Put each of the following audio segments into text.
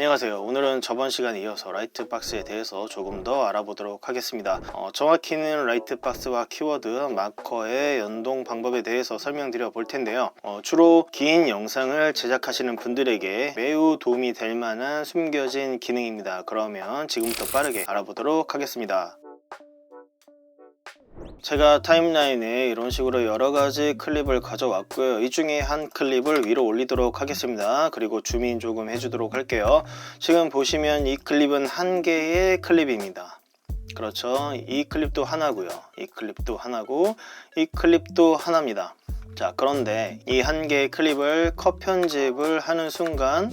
안녕하세요. 오늘은 저번 시간에 이어서 라이트박스에 대해서 조금 더 알아보도록 하겠습니다. 어, 정확히는 라이트박스와 키워드, 마커의 연동 방법에 대해서 설명드려 볼 텐데요. 어, 주로 긴 영상을 제작하시는 분들에게 매우 도움이 될 만한 숨겨진 기능입니다. 그러면 지금부터 빠르게 알아보도록 하겠습니다. 제가 타임라인에 이런 식으로 여러 가지 클립을 가져왔고요. 이 중에 한 클립을 위로 올리도록 하겠습니다. 그리고 줌인 조금 해주도록 할게요. 지금 보시면 이 클립은 한 개의 클립입니다. 그렇죠. 이 클립도 하나고요. 이 클립도 하나고 이 클립도 하나입니다. 자, 그런데 이 한 개의 클립을 컷 편집을 하는 순간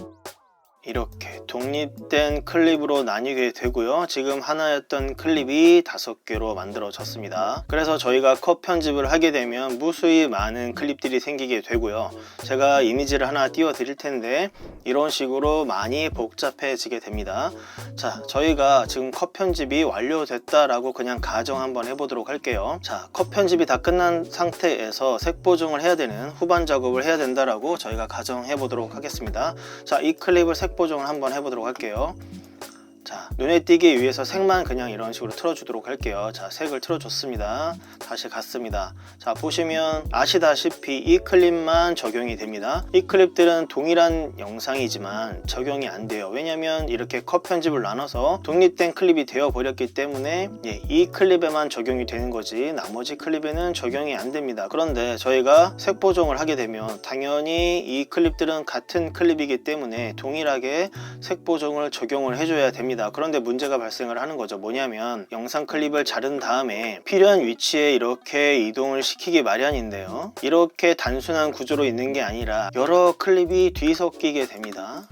이렇게 독립된 클립으로 나뉘게 되고요. 지금 하나였던 클립이 다섯 개로 만들어졌습니다. 그래서 저희가 컷 편집을 하게 되면 무수히 많은 클립들이 생기게 되고요. 제가 이미지를 하나 띄워 드릴 텐데 이런 식으로 많이 복잡해지게 됩니다. 자, 저희가 지금 컷 편집이 완료됐다 라고 그냥 가정 한번 해보도록 할게요. 자, 컷 편집이 다 끝난 상태에서 색 보정을 해야 되는 후반 작업을 해야 된다라고 저희가 가정해 보도록 하겠습니다. 자, 이 클립을 색 보정을 한번 해보도록 할게요. 자, 눈에 띄기 위해서 색만 그냥 이런 식으로 틀어주도록 할게요. 자, 색을 틀어줬습니다. 다시 갔습니다. 자, 보시면 아시다시피 이 클립만 적용이 됩니다. 이 클립들은 동일한 영상이지만 적용이 안 돼요. 왜냐면 이렇게 컷 편집을 나눠서 독립된 클립이 되어 버렸기 때문에 예, 이 클립에만 적용이 되는 거지 나머지 클립에는 적용이 안 됩니다. 그런데 저희가 색 보정을 하게 되면 당연히 이 클립들은 같은 클립이기 때문에 동일하게 색 보정을 적용을 해줘야 됩니다. 그런데 문제가 발생을 하는 거죠. 뭐냐면 영상 클립을 자른 다음에 필요한 위치에 이렇게 이동을 시키기 마련인데요. 이렇게 단순한 구조로 있는 게 아니라 여러 클립이 뒤섞이게 됩니다.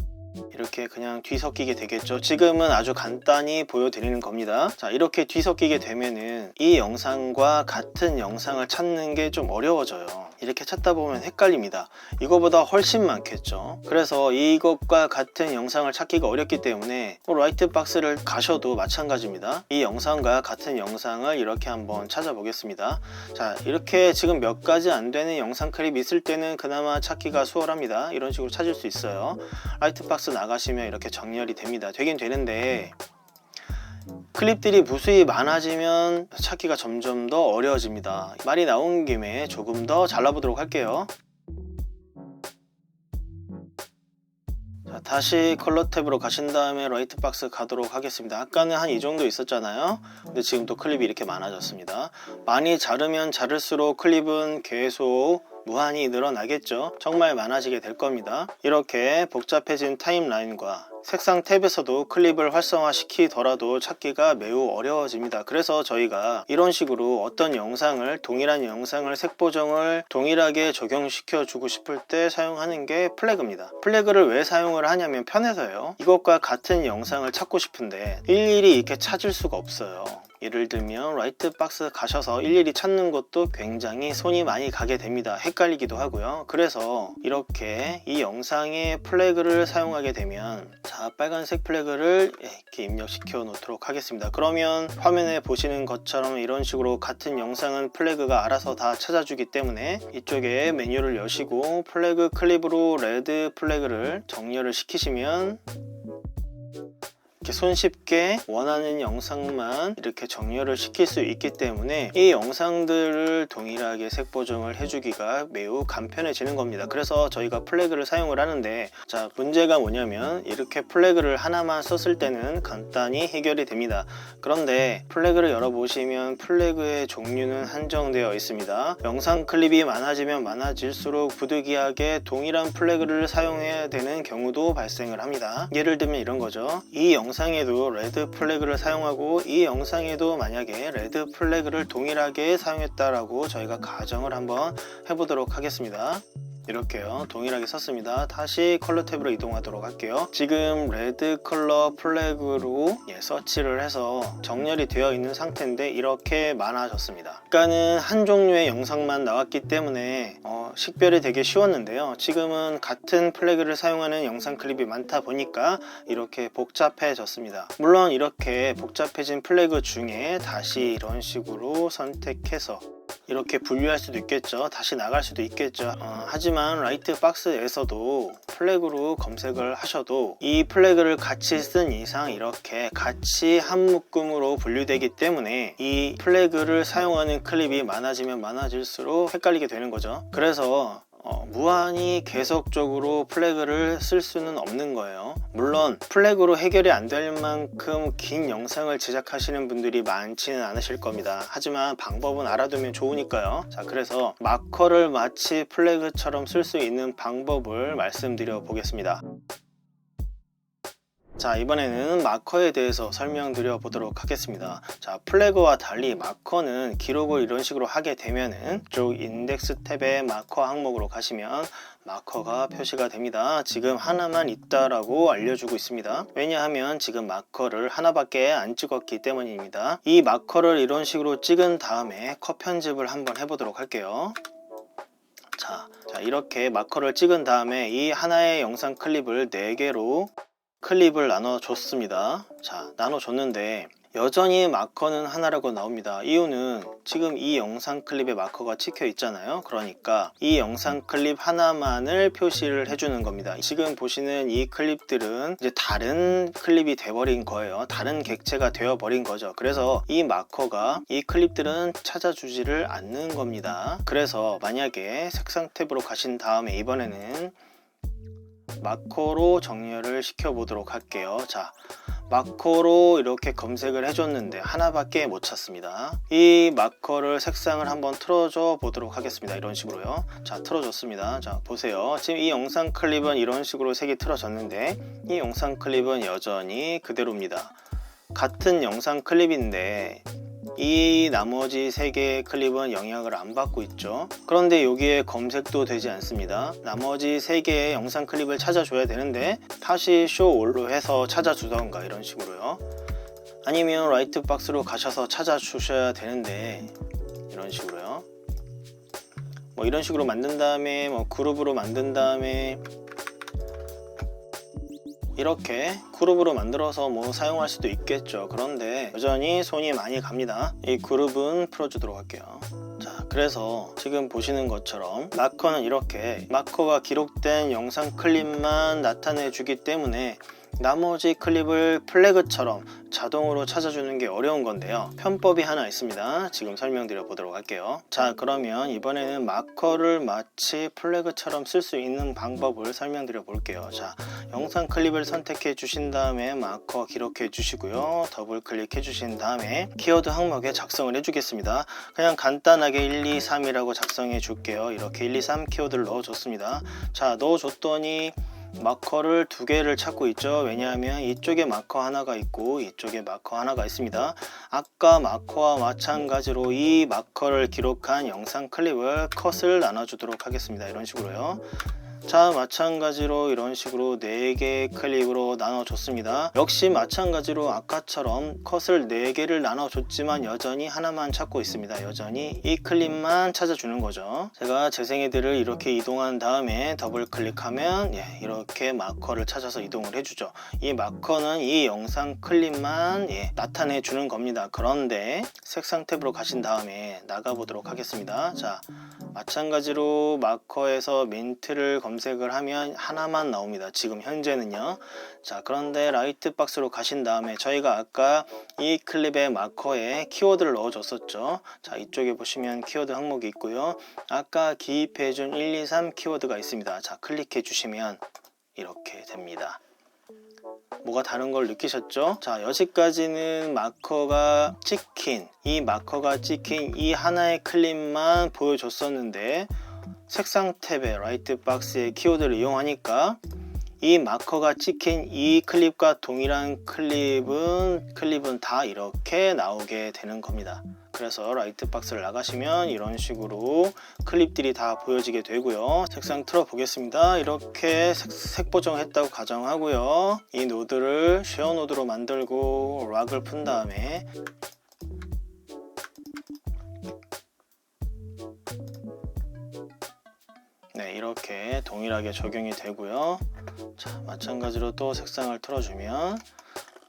이렇게 그냥 뒤섞이게 되겠죠. 지금은 아주 간단히 보여드리는 겁니다. 자, 이렇게 뒤섞이게 되면은 이 영상과 같은 영상을 찾는 게 좀 어려워져요. 이렇게 찾다 보면 헷갈립니다. 이거보다 훨씬 많겠죠. 그래서 이것과 같은 영상을 찾기가 어렵기 때문에 뭐 라이트 박스를 가셔도 마찬가지입니다. 이 영상과 같은 영상을 이렇게 한번 찾아보겠습니다. 자, 이렇게 지금 몇 가지 안 되는 영상 클립 있을 때는 그나마 찾기가 수월합니다. 이런 식으로 찾을 수 있어요. 라이트 박스 나 가시면 이렇게 정렬이 됩니다. 되긴 되는데 클립들이 무수히 많아지면 찾기가 점점 더 어려워집니다. 말이 나온 김에 조금 더 잘라보도록 할게요. 자, 다시 컬러 탭으로 가신 다음에 라이트 박스 가도록 하겠습니다. 아까는 한 이 정도 있었잖아요. 근데 지금 또 클립이 이렇게 많아졌습니다. 많이 자르면 자를수록 클립은 계속 무한히 늘어나겠죠. 정말 많아지게 될 겁니다. 이렇게 복잡해진 타임라인과 색상 탭에서도 클립을 활성화시키더라도 찾기가 매우 어려워집니다. 그래서 저희가 이런 식으로 어떤 영상을 동일한 영상을 색 보정을 동일하게 적용시켜 주고 싶을 때 사용하는 게 플래그입니다. 플래그를 왜 사용을 하냐면 편해서요. 이것과 같은 영상을 찾고 싶은데 일일이 이렇게 찾을 수가 없어요. 예를 들면 라이트 박스 가셔서 일일이 찾는 것도 굉장히 손이 많이 가게 됩니다. 헷갈리기도 하고요. 그래서 이렇게 이 영상에 플래그를 사용하게 되면 자 빨간색 플래그를 이렇게 입력시켜 놓도록 하겠습니다. 그러면 화면에 보시는 것처럼 이런 식으로 같은 영상은 플래그가 알아서 다 찾아주기 때문에 이쪽에 메뉴를 여시고 플래그 클립으로 레드 플래그를 정렬을 시키시면 이렇게 손쉽게 원하는 영상만 이렇게 정렬을 시킬 수 있기 때문에 이 영상들을 동일하게 색 보정을 해주기가 매우 간편해지는 겁니다. 그래서 저희가 플래그를 사용을 하는데 자 문제가 뭐냐면 이렇게 플래그를 하나만 썼을 때는 간단히 해결이 됩니다. 그런데 플래그를 열어보시면 플래그의 종류는 한정되어 있습니다. 영상 클립이 많아지면 많아질수록 부득이하게 동일한 플래그를 사용해야 되는 경우도 발생을 합니다. 예를 들면 이런 거죠. 이 영상 영상에도 레드 플래그를 사용하고 이 영상에도 만약에 레드 플래그를 동일하게 사용했다라고 저희가 가정을 한번 해보도록 하겠습니다. 이렇게요. 동일하게 썼습니다. 다시 컬러 탭으로 이동하도록 할게요. 지금 레드 컬러 플래그로 예, 서치를 해서 정렬이 되어 있는 상태인데 이렇게 많아졌습니다. 아까는 한 종류의 영상만 나왔기 때문에 어, 식별이 되게 쉬웠는데요. 지금은 같은 플래그를 사용하는 영상 클립이 많다 보니까 이렇게 복잡해졌습니다. 물론 이렇게 복잡해진 플래그 중에 다시 이런 식으로 선택해서 이렇게 분류할 수도 있겠죠. 다시 나갈 수도 있겠죠. 어, 하지만 라이트 박스에서도 플래그로 검색을 하셔도 이 플래그를 같이 쓴 이상 이렇게 같이 한 묶음으로 분류되기 때문에 이 플래그를 사용하는 클립이 많아지면 많아질수록 헷갈리게 되는 거죠. 그래서 어, 무한히 계속적으로 플래그를 쓸 수는 없는 거예요. 물론 플래그로 해결이 안 될 만큼 긴 영상을 제작하시는 분들이 많지는 않으실 겁니다. 하지만 방법은 알아두면 좋으니까요. 자, 그래서 마커를 마치 플래그처럼 쓸 수 있는 방법을 말씀드려 보겠습니다. 자 이번에는 마커에 대해서 설명드려 보도록 하겠습니다. 자 플래그와 달리 마커는 기록을 이런 식으로 하게 되면은 쪽 인덱스 탭의 마커 항목으로 가시면 마커가 표시가 됩니다. 지금 하나만 있다라고 알려주고 있습니다. 왜냐하면 지금 마커를 하나밖에 안 찍었기 때문입니다. 이 마커를 이런 식으로 찍은 다음에 컷 편집을 한번 해보도록 할게요. 자, 자 이렇게 마커를 찍은 다음에 이 하나의 영상 클립을 4개로 클립을 나눠줬습니다. 자, 나눠줬는데 여전히 마커는 하나라고 나옵니다. 이유는 지금 이 영상 클립에 마커가 찍혀 있잖아요. 그러니까 이 영상 클립 하나만을 표시를 해주는 겁니다. 지금 보시는 이 클립들은 이제 다른 클립이 돼버린 거예요. 다른 객체가 되어버린 거죠. 그래서 이 마커가 이 클립들은 찾아주지를 않는 겁니다. 그래서 만약에 색상 탭으로 가신 다음에 이번에는 마커로 정렬을 시켜 보도록 할게요. 자 마커로 이렇게 검색을 해줬는데 하나밖에 못 찾습니다. 이 마커를 색상을 한번 틀어줘 보도록 하겠습니다. 이런 식으로요. 자 틀어줬습니다. 자 보세요. 지금 이 영상 클립은 이런 식으로 색이 틀어졌는데 이 영상 클립은 여전히 그대로입니다. 같은 영상 클립인데 이 나머지 세 개의 클립은 영향을 안 받고 있죠. 그런데 여기에 검색도 되지 않습니다. 나머지 세 개의 영상 클립을 찾아줘야 되는데 다시 쇼 올로 해서 찾아주던가 이런 식으로요. 아니면 라이트 박스로 가셔서 찾아주셔야 되는데 이런 식으로요. 뭐 이런 식으로 만든 다음에 뭐 그룹으로 만든 다음에 이렇게 그룹으로 만들어서 뭐 사용할 수도 있겠죠. 그런데 여전히 손이 많이 갑니다. 이 그룹은 풀어주도록 할게요. 자 그래서 지금 보시는 것처럼 마커는 이렇게 마커가 기록된 영상 클립만 나타내 주기 때문에 나머지 클립을 플래그처럼 자동으로 찾아주는 게 어려운 건데요. 편법이 하나 있습니다. 지금 설명드려 보도록 할게요. 자 그러면 이번에는 마커를 마치 플래그처럼 쓸 수 있는 방법을 설명드려 볼게요. 자 영상 클립을 선택해 주신 다음에 마커 기록해 주시고요. 더블 클릭해 주신 다음에 키워드 항목에 작성을 해 주겠습니다. 그냥 간단하게 1, 2, 3이라고 작성해 줄게요. 이렇게 1, 2, 3 키워드를 넣어 줬습니다. 자 넣어 줬더니 마커를 두 개를 찾고 있죠. 왜냐하면 이쪽에 마커 하나가 있고 이쪽에 마커 하나가 있습니다. 아까 마커와 마찬가지로 이 마커를 기록한 영상 클립을 컷을 나눠 주도록 하겠습니다. 이런 식으로요 자 마찬가지로 이런 식으로 4개의 클립으로 나눠줬습니다. 역시 마찬가지로 아까처럼 컷을 4개를 나눠줬지만 여전히 하나만 찾고 있습니다. 여전히 이 클립만 찾아주는 거죠. 제가 재생애들을 이렇게 이동한 다음에 더블 클릭하면 예, 이렇게 마커를 찾아서 이동을 해주죠. 이 마커는 이 영상 클립만 예, 나타내 주는 겁니다. 그런데 색상 탭으로 가신 다음에 나가보도록 하겠습니다. 자 마찬가지로 마커에서 민트를 검 색을 하면 하나만 나옵니다. 지금 현재는요. 자, 그런데 라이트 박스로 가신 다음에 저희가 아까 이 클립의 마커에 키워드를 넣어줬었죠. 자, 이쪽에 보시면 키워드 항목이 있고요. 아까 기입해준 1, 2, 3 키워드가 있습니다. 자, 클릭해 주시면 이렇게 됩니다. 뭐가 다른 걸 느끼셨죠? 자 여기까지는 마커가 찍힌 이 마커가 찍힌 이 하나의 클립만 보여줬었는데 색상 탭의 라이트 박스의 키워드를 이용하니까 이 마커가 찍힌 이 클립과 동일한 클립은 클립은 다 이렇게 나오게 되는 겁니다. 그래서 라이트 박스를 나가시면 이런 식으로 클립들이 다 보여지게 되고요. 색상 틀어 보겠습니다. 이렇게 색, 색 보정했다고 가정하고요. 이 노드를 쉐어 노드로 만들고 락을 푼 다음에 네 이렇게 동일하게 적용이 되고요 자 마찬가지로 또 색상을 틀어주면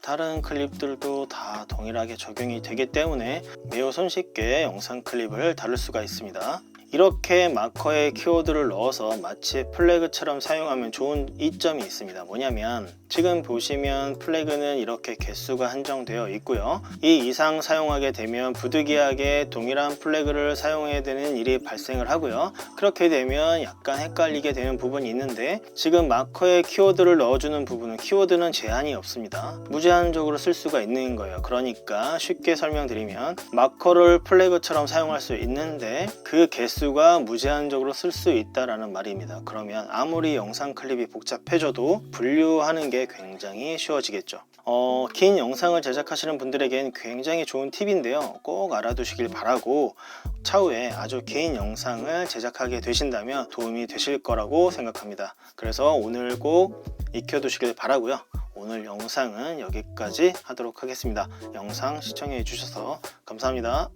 다른 클립들도 다 동일하게 적용이 되기 때문에 매우 손쉽게 영상 클립을 다룰 수가 있습니다. 이렇게 마커에 키워드를 넣어서 마치 플래그처럼 사용하면 좋은 이점이 있습니다. 뭐냐면 지금 보시면 플래그는 이렇게 개수가 한정되어 있고요. 이 이상 사용하게 되면 부득이하게 동일한 플래그를 사용해야 되는 일이 발생을 하고요. 그렇게 되면 약간 헷갈리게 되는 부분이 있는데 지금 마커에 키워드를 넣어주는 부분은 키워드는 제한이 없습니다. 무제한적으로 쓸 수가 있는 거예요. 그러니까 쉽게 설명드리면 마커를 플래그처럼 사용할 수 있는데 그 개 수가 무제한적으로 쓸 수 있다라는 말입니다. 그러면 아무리 영상 클립이 복잡해져도 분류하는 게 굉장히 쉬워지겠죠. 어, 긴 영상을 제작하시는 분들에겐 굉장히 좋은 팁인데요. 꼭 알아두시길 바라고 차후에 아주 긴 영상을 제작하게 되신다면 도움이 되실 거라고 생각합니다. 그래서 오늘 꼭 익혀두시길 바라고요. 오늘 영상은 여기까지 하도록 하겠습니다. 영상 시청해 주셔서 감사합니다.